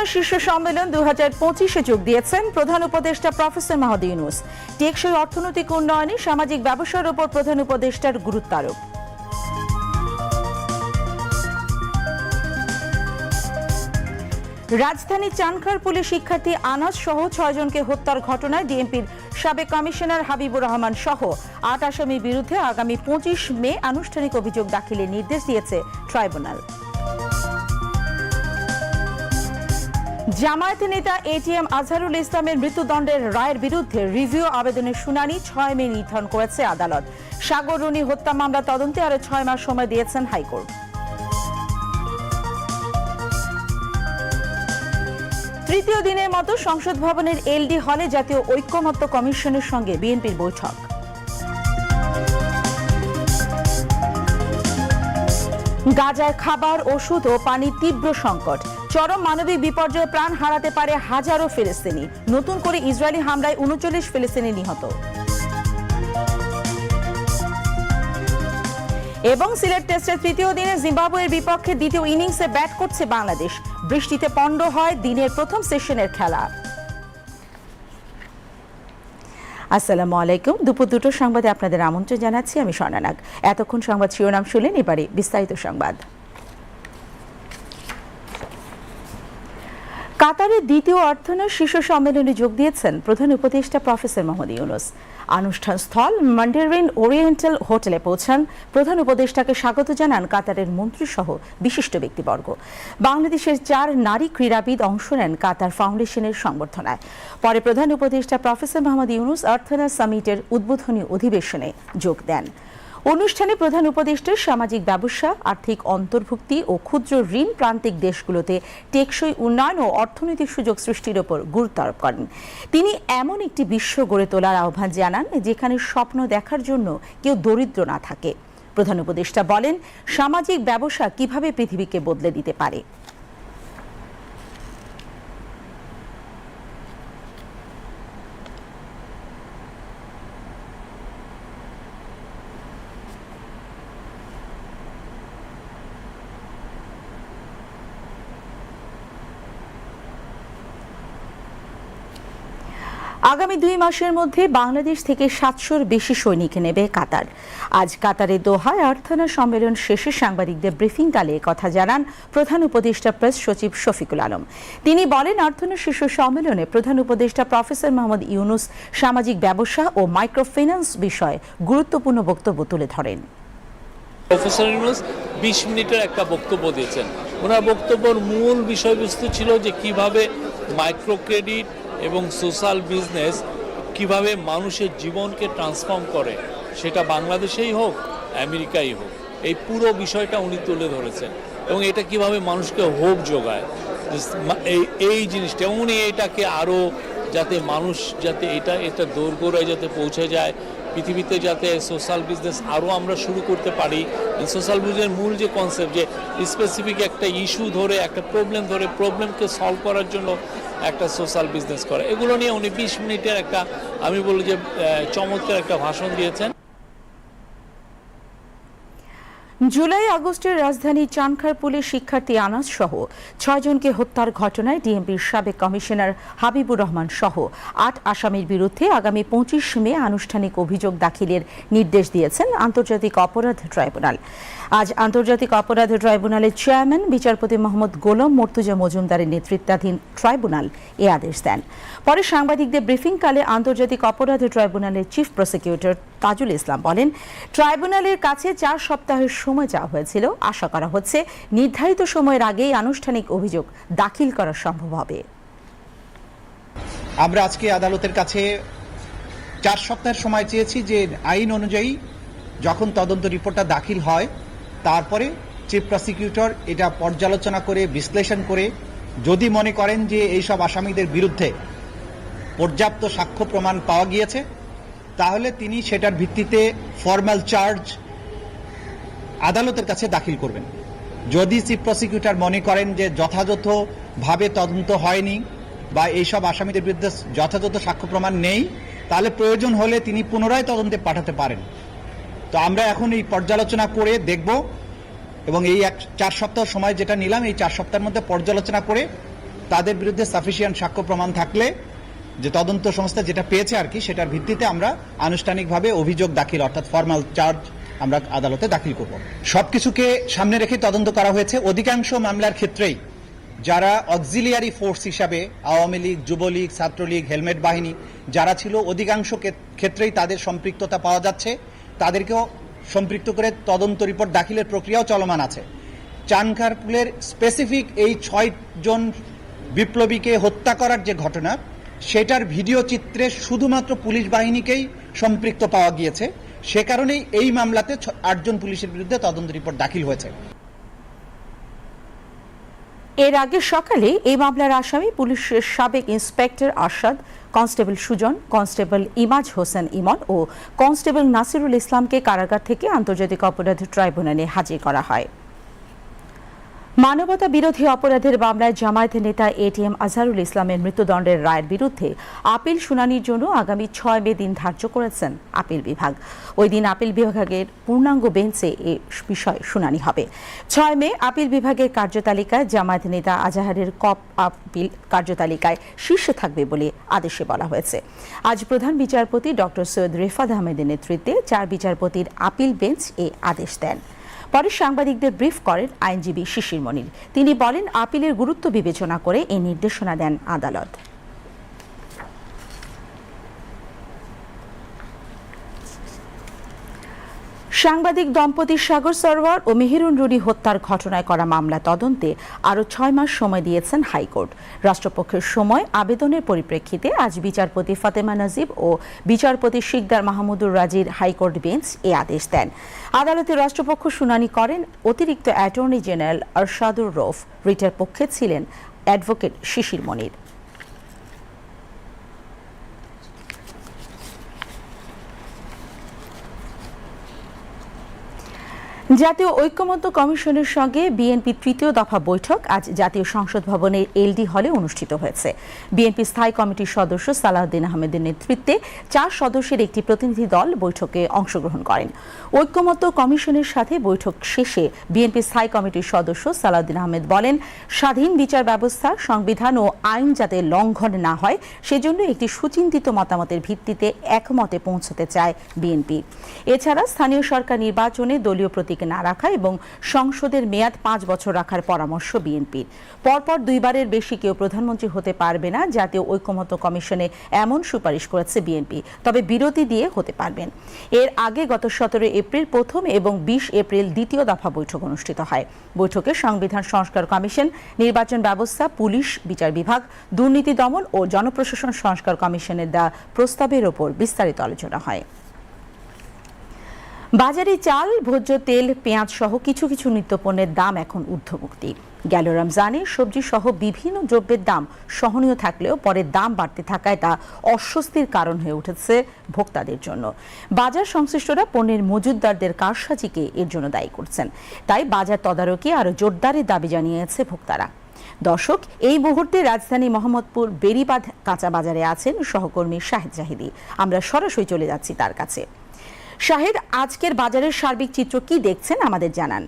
আর্থনা শীর্ষ সম্মেলন দু হাজার পঁচিশে যোগ দিয়েছেন প্রধান উপদেষ্টা প্রফেসর মাহদি ইউনুস। টেকসই অর্থনৈতিক উন্নয়নে সামাজিক ব্যবসার উপর প্রধান উপদেষ্টার গুরুত্ব আরোপ। রাজধানী চানখারপুলে শিক্ষার্থী আনাস সহ ছয়জনকে হত্যার ঘটনায় ডিএমপির সাবেক কমিশনার হাবিবুর রহমান সহ আট আসামির বিরুদ্ধে আগামী পঁচিশ মে আনুষ্ঠানিক অভিযোগ দাখিলের নির্দেশ দিয়েছে ট্রাইব্যুনাল। জামায়াত নেতা এটিএম আজহারুল ইসলামের মৃত্যুদণ্ডের রায়ের বিরুদ্ধে রিভিউ আবেদনের শুনানি ছয় মে নির্ধারণ করেছে আদালত। সাগর রুনি হত্যা মামলা তদন্তে আরও ছয় মাস সময় দিয়েছেন হাইকোর্ট। তৃতীয় দিনের মতো সংসদ ভবনের এলডি হলে জাতীয় ঐক্যমত্য কমিশনের সঙ্গে বিএনপির বৈঠক। গাজায় খাবার, ওষুধ ও পানির তীব্র সংকট। চরম মানবিক বিপর্যয়ে প্রাণ হারাতে পারে হাজারো ফিলিস্তিনি। নতুন করে ইসরায়েলি হামলায় উনচল্লিশ ফিলিস্তিনি নিহত। এবং সিলেট টেস্টের তৃতীয় দিনে জিম্বাবুয়ের বিপক্ষে দ্বিতীয় ইনিংসে ব্যাট করছে বাংলাদেশ। বৃষ্টিতে পণ্ড হয় দিনের প্রথম সেশনের খেলা। আসসালামু আলাইকুম। দুপুর দুটো সংবাদে আপনাদের আমন্ত্রণ জানাচ্ছি আমি স্বর্ণানাগ। এতক্ষণ সংবাদ শিরোনাম শুনলেন এবারে বিস্তারিত সংবাদ। কাতারের দ্বিতীয় অর্থনৈতিক শীর্ষ সম্মেলনে যোগ দিয়েছেন প্রধান উপদেষ্টা প্রফেসর মোহাম্মদ ইউনুস। আনুষ্ঠান স্থল মান্ডারিন ওরিয়েন্টাল হোটেলে পৌঁছান। প্রধান উপদেষ্টাকে স্বাগত জানান কাতারের মন্ত্রী সহ বিশিষ্ট ব্যক্তিবর্গ। বাংলাদেশের চার নারী ক্রীড়াবিদ অংশ নেন কাতার ফাউন্ডেশনের সংবর্ধনায়। পরে প্রধান উপদেষ্টা প্রফেসর মোহাম্মদ ইউনুস আর্থনা সামিটের উদ্বোধনী অধিবেশনে যোগ দেন। অনুষ্ঠানে প্রধান উপদেষ্টা, সামাজিক ব্যবসা, আর্থিক অন্তর্ভুক্তি ও ক্ষুদ্র ঋণ প্রান্তিক দেশগুলোতে টেকসই উন্নয়ন ও অর্থনৈতিক সুযোগ সৃষ্টির ওপর গুরুত্ব আরোপ করেন। তিনি এমন একটি বিশ্ব গড়ে তোলার আহ্বান জানান, যেখানে স্বপ্ন দেখার জন্য কেউ দরিদ্র না থাকে। প্রধান উপদেষ্টা বলেন, সামাজিক ব্যবসা কীভাবে পৃথিবীকে বদলে দিতে পারে? আগামী দুই মাসের মধ্যে বাংলাদেশ থেকে সাতশোর বেশি সৈনিক নেবে কাতার। আজ কাতারে দোহায় অর্থনা সম্মেলন শেষে সাংবাদিকদের ব্রিফিংকালে কথা জানান প্রধান উপদেষ্টা প্রেস সচিব শফিকুল আলম। তিনি বলেন, আর্থনা শীর্ষ সম্মেলনে প্রধান উপদেষ্টা প্রফেসর মোহাম্মদ ইউনুস সামাজিক ব্যবসা ও মাইক্রোফিন্যান্স বিষয়ে গুরুত্বপূর্ণ বক্তব্য তুলে ধরেন। বিশ মিনিটের একটা বক্তব্য দিয়েছেন। ওনার বক্তব্যের মূল বিষয়বস্তু ছিল যে কীভাবে মাইক্রো ক্রেডিট এবং সোশ্যাল বিজনেস কীভাবে মানুষের জীবনকে ট্রান্সফর্ম করে, সেটা বাংলাদেশেই হোক, আমেরিকাই হোক, এই পুরো বিষয়টা উনি তুলে ধরেছেন। এবং এটা কীভাবে মানুষকে হোপ যোগায় এই এই জিনিসটা উনি এটাকে আরও যাতে মানুষ যাতে এটা এটা দোরগোড়ায় যাতে পৌঁছে যায় পৃথিবীতে যাতে সোশ্যাল বিজনেস আরও আমরা শুরু করতে পারি। সোশ্যাল বিজনেসের মূল যে কনসেপ্ট যে স্পেসিফিক একটা ইস্যু ধরে, একটা প্রবলেম ধরে প্রবলেমকে সলভ করার জন্য একটা সোশ্যাল বিজনেস করে। এগুলো নিয়ে উনি বিশ মিনিটের একটা, আমি বলি যে চমৎকার একটা ভাষণ দিয়েছেন। জুলাই আগস্টের রাজধানী চানখারপুলে শিক্ষার্থী আনাস সহ ছয়জনকে হত্যার ঘটনায় ডিএমপির সাবেক কমিশনার হাবিবুর রহমান সহ আট আসামির বিরুদ্ধে আগামী পঁচিশ মে আনুষ্ঠানিক অভিযোগ দাখিলের নির্দেশ দিয়েছেন আন্তর্জাতিক অপরাধ ট্রাইব্যুনাল। আজ আন্তর্জাতিক অপরাধ ট্রাইব্যুনালের চেয়ারম্যান, বিচারপতি মোহাম্মদ গোলাম মর্তুজা মজুমদারের নেতৃত্বাধীন ট্রাইব্যুনাল এ আদেশ দেন। পরে সাংবাদিকদের ব্রিফিংকালে আন্তর্জাতিক অপরাধ ট্রাইব্যুনালের চিফ প্রসিকিউটর তাজুল ইসলাম বলেন, ট্রাইব্যুনালের কাছে চার সপ্তাহের সময় চাওয়া হয়েছিল। আশা করা হচ্ছে নির্ধারিত সময়ের আগেই আনুষ্ঠানিক অভিযোগ দাখিল করা সম্ভব হবে। আমরা আজকে আদালতের কাছে চার সপ্তাহের সময় চেয়েছি যে আইন অনুযায়ী যখন তদন্ত রিপোর্টটা দাখিল হয়, তারপরে চিফ প্রসিকিউটর এটা পর্যালোচনা করে, বিশ্লেষণ করে, যদি মনে করেন যে এইসব আসামিদের বিরুদ্ধে পর্যাপ্ত সাক্ষ্য প্রমাণ পাওয়া গিয়েছে তাহলে তিনি সেটার ভিত্তিতে ফর্মাল চার্জ আদালতের কাছে দাখিল করবেন। যদি চিফ প্রসিকিউটর মনে করেন যে যথাযথভাবে তদন্ত হয়নি বা এইসব আসামিদের বিরুদ্ধে যথাযথ সাক্ষ্য প্রমাণ নেই, তাহলে প্রয়োজন হলে তিনি পুনরায় তদন্তে পাঠাতে পারেন। তো আমরা এখন এই পর্যালোচনা করে দেখব এবং এই এক চার সপ্তাহ সময় যেটা নিলাম, এই চার সপ্তাহের মধ্যে পর্যালোচনা করে তাদের বিরুদ্ধে সাফিসিয়েন্ট সাক্ষ্য প্রমাণ থাকলে যে তদন্ত সংস্থা যেটা পেয়েছে আর কি, সেটার ভিত্তিতে আমরা আনুষ্ঠানিকভাবে অভিযোগ দাখিল, অর্থাৎ ফর্মাল চার্জ আমরা আদালতে দাখিল করব। সবকিছুকে সামনে রেখে তদন্ত করা হয়েছে। অধিকাংশ মামলার ক্ষেত্রেই যারা অক্সিলিয়ারি ফোর্স হিসাবে, আওয়ামী লীগ, যুবলীগ, ছাত্রলীগ, হেলমেট বাহিনী, যারা ছিল, অধিকাংশ ক্ষেত্রেই তাদের সম্পৃক্ততা পাওয়া যাচ্ছে। তাদেরকেও সম্পৃক্ত করে তদন্ত রিপোর্ট দাখিলের প্রক্রিয়াও চলমান আছে। চানখারপুলের স্পেসিফিক এই ছয় জন বিপ্লবীকে হত্যা করার যে ঘটনা সেটার ভিডিও চিত্রে শুধুমাত্র পুলিশ বাহিনীকেই সম্পৃক্ত পাওয়া গিয়েছে। সে কারণেই এই মামলাতে আটজন পুলিশের বিরুদ্ধে তদন্ত রিপোর্ট দাখিল হয়েছে। এর আগে সকালে এই মামলার আসামি পুলিশের সাবেক inspector Arshad, constable Sujon, constable Imaj Hossain Imon ও কনস্টেবল নাসিরুল ইসলামকে কারাগার থেকে আন্তর্জাতিক অপরাধ ট্রাইব্যুনালে হাজির করা হয়। মানবতা বিরোধী অপরাধের মামলায় জামায়াত নেতা এটিএম আজহারুল ইসলামের মৃত্যুদণ্ডের রায়ের বিরুদ্ধে আপিল শুনানির জন্য আগামী ছয় মে দিন ধার্য করেছেন আপিল বিভাগ। ওই দিন আপিল বিভাগের পূর্ণাঙ্গ বেঞ্চে এ বিষয়ে শুনানি হবে। ছয় মে আপিল বিভাগের কার্যতালিকায় জামায়াত নেতা আজাহারের কপ আপিল কার্যতালিকায় শীর্ষে থাকবে বলে আদেশে বলা হয়েছে। আজ প্রধান বিচারপতি ডক্টর সৈয়দ রেফাত আহমেদের নেতৃত্বে চার বিচারপতির আপিল বেঞ্চ এ আদেশ দেন। পরে সাংবাদিকদের ব্রিফ করেন আইনজীবী শিশির মনির। তিনি বলেন, আপিলের গুরুত্ব বিবেচনা করে এই নির্দেশনা দেন আদালত। সাংবাদিক দম্পতি সাগর সরোয়ার ও মেহেরুন রুডি হত্যার ঘটনায় করা মামলা তদন্তে আরও ছয় মাস সময় দিয়েছেন হাইকোর্ট। রাষ্ট্রপক্ষের সময় আবেদনের পরিপ্রেক্ষিতে আজ বিচারপতি ফাতেমা নাজিব ও বিচারপতি শিকদার মাহমুদুর রাজির হাইকোর্ট বেঞ্চ এ আদেশ দেন। আদালতে রাষ্ট্রপক্ষ শুনানি করেন অতিরিক্ত অ্যাটর্নি জেনারেল আরশাদুর রৌফ। রিটের পক্ষে ছিলেন অ্যাডভোকেট শিশির মনির। জাতীয় ঐক্যমত্য কমিশনের সঙ্গে বিএনপি তৃতীয় দফা বৈঠক আজ জাতীয় সংসদ ভবনের এলডি হলে অনুষ্ঠিত হয়েছে। বিএনপি স্থায়ী কমিটির সদস্য সালাউদ্দিন আহমেদের নেতৃত্বে চার সদস্যের একটি প্রতিনিধি দল বৈঠকে অংশগ্রহণ করেন। ঐক্যমত্য কমিশনের সাথে বৈঠক শেষে বিএনপি স্থায়ী কমিটির সদস্য সালাউদ্দিন আহমেদ বলেন, স্বাধীন বিচার ব্যবস্থা, সংবিধান ও আইন যাতে লঙ্ঘন না হয়, সেজন্য একটি সুচিন্তিত মতামতের ভিত্তিতে একমতে পৌঁছতে চায় বিএনপি। এছাড়া স্থানীয় সরকার নির্বাচনে দলীয় প্রতীক না রাখা এবং সংসদের মেয়াদ পাঁচ বছর রাখার পরামর্শ বিএনপির। পরপর দুইবারের বেশি কেউ প্রধানমন্ত্রী হতে পারবে না, জাতীয় ঐক্যমত্য কমিশনে এমন সুপারিশ করেছে বিএনপি, তবে বিরতি দিয়ে হতে পারবেন। এর আগে গত সতেরো এপ্রিল প্রথম এবং বিশ এপ্রিল দ্বিতীয় দফা বৈঠক অনুষ্ঠিত হয়। বৈঠকে সংবিধান সংস্কার কমিশন, নির্বাচন ব্যবস্থা, পুলিশ, বিচার বিভাগ, দুর্নীতি দমন ও জনপ্রশাসন সংস্কার কমিশনের দেওয়া প্রস্তাবের ওপর বিস্তারিত আলোচনা হয়। বাজারে চাল, ভোজ্য তেল, পেঁয়াজ সহ কিছু কিছু নিত্যপণ্যের দাম এখন ঊর্ধ্বমুক্তি। গেল রমজানে সবজি সহ বিভিন্ন দ্রব্যের দাম সহনীয় থাকলেও পরে দাম বাড়তে থাকায় তা অস্বস্তির কারণ হয়ে উঠেছে ভোক্তাদের জন্য। বাজার সংশ্লিষ্টরা পণ্যের মজুদদারদের কারসাজিকে এর জন্য দায়ী করছেন। তাই বাজার তদারকি আরও জোরদারের দাবি জানিয়েছে ভোক্তারা। দর্শক, এই মুহূর্তে রাজধানী মোহাম্মদপুর বেরিবাঁধ কাঁচা বাজারে আছেন সহকর্মী শাহেদ জাহিদি। আমরা সরাসরি চলে যাচ্ছি তার কাছে। শাহেদ আজকের বাজারের সার্বিক চিত্র কি দেখছেন আমাদের জানান।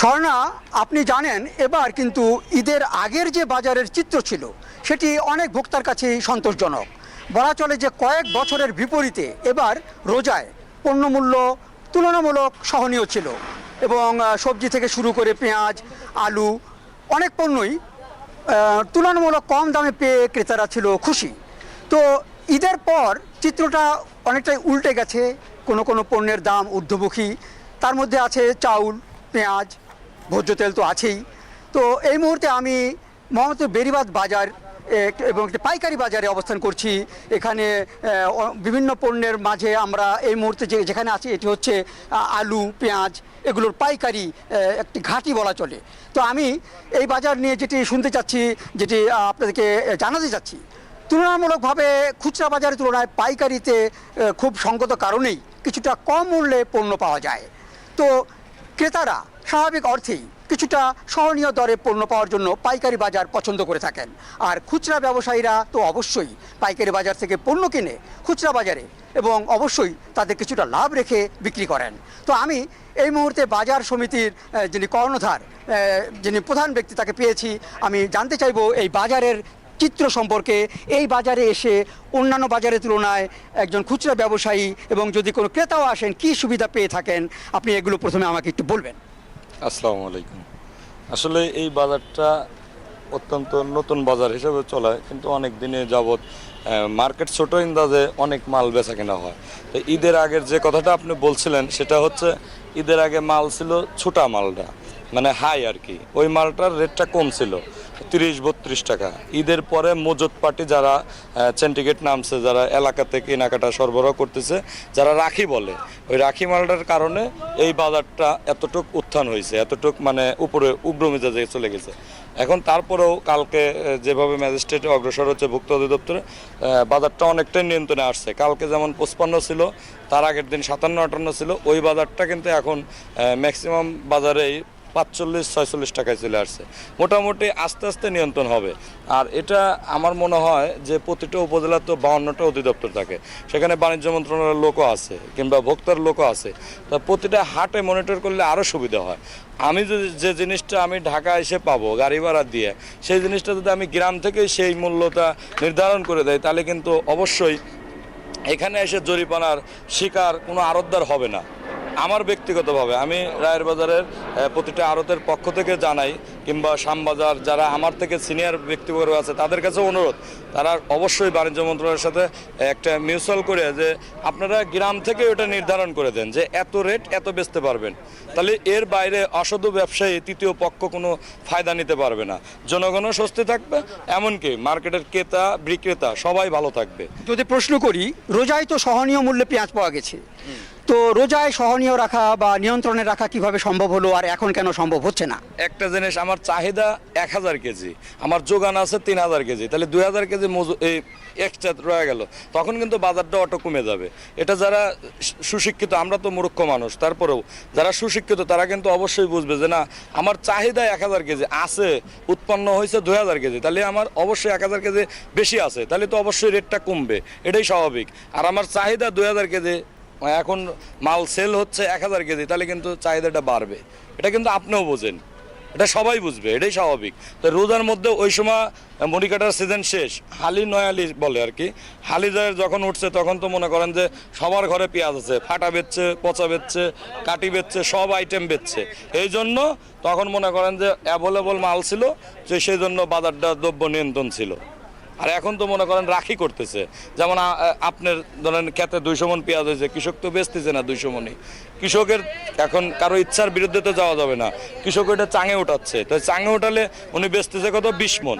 স্বর্ণা, আপনি জানেন, এবার কিন্তু ঈদের আগের যে বাজারের চিত্র ছিল, সেটি অনেক ভোক্তার কাছেই সন্তোষজনক। বলা চলে যে কয়েক বছরের বিপরীতে এবার রোজায় পণ্যমূল্য তুলনামূলক সহনীয় ছিল এবং সবজি থেকে শুরু করে পেঁয়াজ, আলু, অনেক পণ্যই তুলনামূলক কম দামে পেয়ে ক্রেতারা ছিল খুশি। তো ঈদের পর চিত্রটা অনেকটাই উল্টে গেছে। কোনো কোনো পণ্যের দাম ঊর্ধ্বমুখী। তার মধ্যে আছে চাউল, পেঁয়াজ ভোজ্য তেল তো আছেই। তো এই মুহূর্তে আমি মোহাম্মদপুর বেরিবাদ বাজার এবং পাইকারি বাজারে অবস্থান করছি, এখানে বিভিন্ন পণ্যের মাঝে আমরা এই মুহূর্তে যে, যেখানে আছি, এটি হচ্ছে আলু, পেঁয়াজ, এগুলোর পাইকারি একটি ঘাঁটি বলা চলে। তো আমি এই বাজার নিয়ে যেটি শুনতে চাচ্ছি, যেটি আপনাদেরকে জানাতে চাচ্ছি, তুলনামূলকভাবে খুচরা বাজারের তুলনায় পাইকারিতে খুব সঙ্গত কারণেই কিছুটা কম মূল্যে পণ্য পাওয়া যায়। তো ক্রেতারা স্বাভাবিক অর্থেই কিছুটা সহনীয় দরে পণ্য পাওয়ার জন্য পাইকারি বাজার পছন্দ করে থাকেন। আর খুচরা ব্যবসায়ীরা তো অবশ্যই পাইকারি বাজার থেকে পণ্য কিনে খুচরা বাজারে এবং অবশ্যই তাদের কিছুটা লাভ রেখে বিক্রি করেন। তো আমি এই মুহূর্তে বাজার সমিতির যিনি কর্ণধার যিনি প্রধান ব্যক্তি তাকে পেয়েছি, আমি জানতে চাইব এই বাজারের চিত্র সম্পর্কে। এই বাজারে এসে অন্যান্য বাজারের তুলনায় একজন খুচরা ব্যবসায়ী এবং যদি কোনো ক্রেতাও আসেন, কি সুবিধা পেয়ে থাকেন? আপনি এগুলো প্রথমে আমাকে একটু বলবেন। আসসালামু আলাইকুম। আসলে এই বাজারটা অত্যন্ত নতুন বাজার হিসেবে চলে, কিন্তু অনেক দিনে যাবৎ মার্কেট ছোট ইন্দাজে অনেক মাল বেচা কেনা হয়। তো ঈদের আগের যে কথাটা আপনি বলছিলেন, সেটা হচ্ছে ঈদের আগে মাল ছিল ছোটা মালটা মানে হাই আর কি। ওই মালটার রেটটা কম ছিল। তিরিশ, বত্রিশ টাকা। ঈদের পরে মজুত পার্টি যারা চেন্টিগেট নামছে, যারা এলাকাতে কেনাকাটা সরবরাহ করতেছে, যারা রাখি বলে, ওই রাখি মালটার কারণে এই বাজারটা এতটুক উত্থান হয়েছে, এতটুক মানে উপরে উগ্র মেজাজে চলে গেছে। এখন তারপরেও কালকে যেভাবে ম্যাজিস্ট্রেট অগ্রসর হচ্ছে ভুক্ত অধিদপ্তরে বাজারটা অনেকটাই নিয়ন্ত্রণে আসছে। কালকে যেমন পঁচপান্ন ছিল, তার আগের দিন সাতান্ন আটান্ন ছিল, ওই বাজারটা কিন্তু এখন ম্যাক্সিমাম বাজারেই পাঁচচল্লিশ, ছয়চল্লিশ টাকায় চলে আসছে। মোটামুটি আস্তে আস্তে নিয়ন্ত্রণ হবে। আর এটা আমার মনে হয় যে প্রতিটা উপজেলার তো বাউন্নটা অধিদপ্তর থাকে। সেখানে বাণিজ্য মন্ত্রণালয়ের লোকও আছে কিংবা ভোক্তার লোকও আছে। তা প্রতিটা হাটে মনিটর করলে আরও সুবিধা হয়। আমি যদি যে জিনিসটা আমি ঢাকা এসে পাবো গাড়ি ভাড়া দিয়ে, সেই জিনিসটা যদি আমি গ্রাম থেকে সেই মূল্যটা নির্ধারণ করে দেয় তাহলে কিন্তু অবশ্যই এখানে এসে জরিপানার শিকার কোনো আড়তদার হবে না। আমার ব্যক্তিগতভাবে আমি রায়ের বাজারের প্রতিটা আড়তের পক্ষ থেকে জানাই কিংবা শ্যামবাজার যারা আমার থেকে সিনিয়র ব্যক্তিবর্গ আছে তাদের কাছে অনুরোধ তারা অবশ্যই বাণিজ্য মন্ত্রণালয়ের সাথে একটা মিউচুয়াল করে যে আপনারা গ্রাম থেকে ওটা নির্ধারণ করে দেন যে এত রেট এত বেচতে পারবেন। তাহলে এর বাইরে অসাধু ব্যবসায়ী তৃতীয় পক্ষ কোনো ফায়দা নিতে পারবে না। জনগণও স্বস্তি থাকবে এমনকি মার্কেটের ক্রেতা বিক্রেতা সবাই ভালো থাকবে। যদি প্রশ্ন করি রোজাই তো সহনীয় মূল্যে পেঁয়াজ পাওয়া গেছে। তো রোজায় সহনীয় রাখা বা নিয়ন্ত্রণে রাখা কীভাবে সম্ভব হলো আর এখন কেন সম্ভব হচ্ছে না? একটা জিনিস, আমার চাহিদা এক হাজার কেজি, আমার যোগান আছে তিন হাজার কেজি, তাহলে দুই হাজার কেজি এই এক্সট্রা রয়ে গেল। তখন কিন্তু বাজারটা অটো কমে যাবে। এটা যারা সুশিক্ষিত, আমরা তো মূর্খ মানুষ, তারপরেও যারা সুশিক্ষিত, তারা কিন্তু অবশ্যই বুঝবে যে না, আমার চাহিদা এক হাজার কেজি আছে, উৎপন্ন হয়েছে দুই হাজার কেজি, তাহলে আমার অবশ্যই এক হাজার কেজি বেশি আছে, তাহলে তো অবশ্যই রেটটা কমবে। এটাই স্বাভাবিক। আর আমার চাহিদা দুই হাজার কেজি এখন মাল সেল হচ্ছে এক হাজার কেজি, তাহলে কিন্তু চাহিদাটা বাড়বে। এটা কিন্তু আপনিও বোঝেন। এটা সবাই বুঝবে, এটাই স্বাভাবিক। তো রোজার মধ্যে ওই সময় মুড়ি কাটার সিজন শেষ, হালি নয়ালি বলে আর কি। হালি যায় যখন উঠছে, তখন তো মনে করেন যে সবার ঘরে পেঁয়াজ আছে, ফাটা বেচছে, পচা বেচছে, কাটি বেচছে, সব আইটেম বেচছে। এই জন্য তখন মনে করেন যে অ্যাভেলেবল মাল ছিল, যে সেই জন্য বাজারটা দ্রব্য নিয়ন্ত্রণ ছিল। আর এখন তো মনে করেন রাখি করতেছে। যেমন আপনার ধরেন খেতে দুইশো মন পেঁয়াজ হয়েছে, কৃষক তো বেচতেছে না দুইশো মনই। কৃষকের এখন কারও ইচ্ছার বিরুদ্ধে তো যাওয়া যাবে না। কৃষক এটা চাঙে উঠাচ্ছে। তো চাঙে উঠালে উনি বেচতেছে কত? বিশ মন।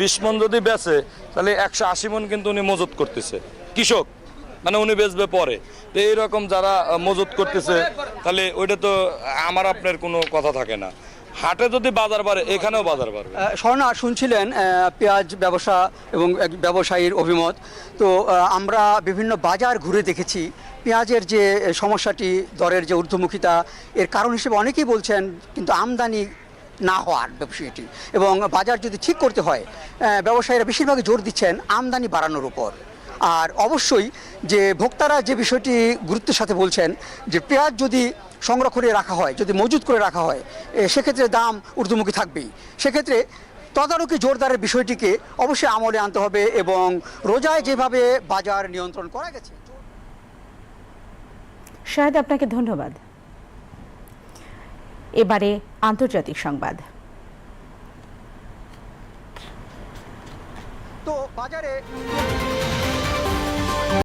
বিশ মন যদি বেচে, তাহলে একশো আশি মন কিন্তু উনি মজুত করতেছে। কৃষক মানে উনি বেচবে পরে। তো এইরকম যারা মজুত করতেছে, তাহলে ওইটা তো আমার আপনার কোনো কথা থাকে না। হাটে যদি বাজার বাড়ে, এখানেও বাজার বাড়বে। স্বর্ণা শুনছিলেন পেঁয়াজ ব্যবসা এবং এক ব্যবসায়ীর অভিমত। তো আমরা বিভিন্ন বাজার ঘুরে দেখেছি। পেঁয়াজের যে সমস্যাটি, দরের যে ঊর্ধ্বমুখিতা, এর কারণ হিসেবে অনেকেই বলছেন, কিন্তু আমদানি না হওয়ার বিষয়টি। এবং বাজার যদি ঠিক করতে হয় ব্যবসায়ীরা বেশিরভাগ জোর দিচ্ছেন আমদানি বাড়ানোর উপর। আর অবশ্যই যে ভোক্তারা যে বিষয়টি গুরুত্বের সাথে বলছেন যে পেঁয়াজ যদি সংরক্ষণে রাখা হয় যদি মজুত করে রাখা হয় সেক্ষেত্রে দাম ঊর্ধ্বমুখী থাকবেই। সেক্ষেত্রে তদারকি জোরদারের বিষয়টিকে অবশ্যই আমলে আনতে হবে এবং রোজায় যেভাবে বাজার নিয়ন্ত্রণ করা গেছে শাহেদ আপনাকে ধন্যবাদ। এবারে আন্তর্জাতিক সংবাদ। তো বাজারে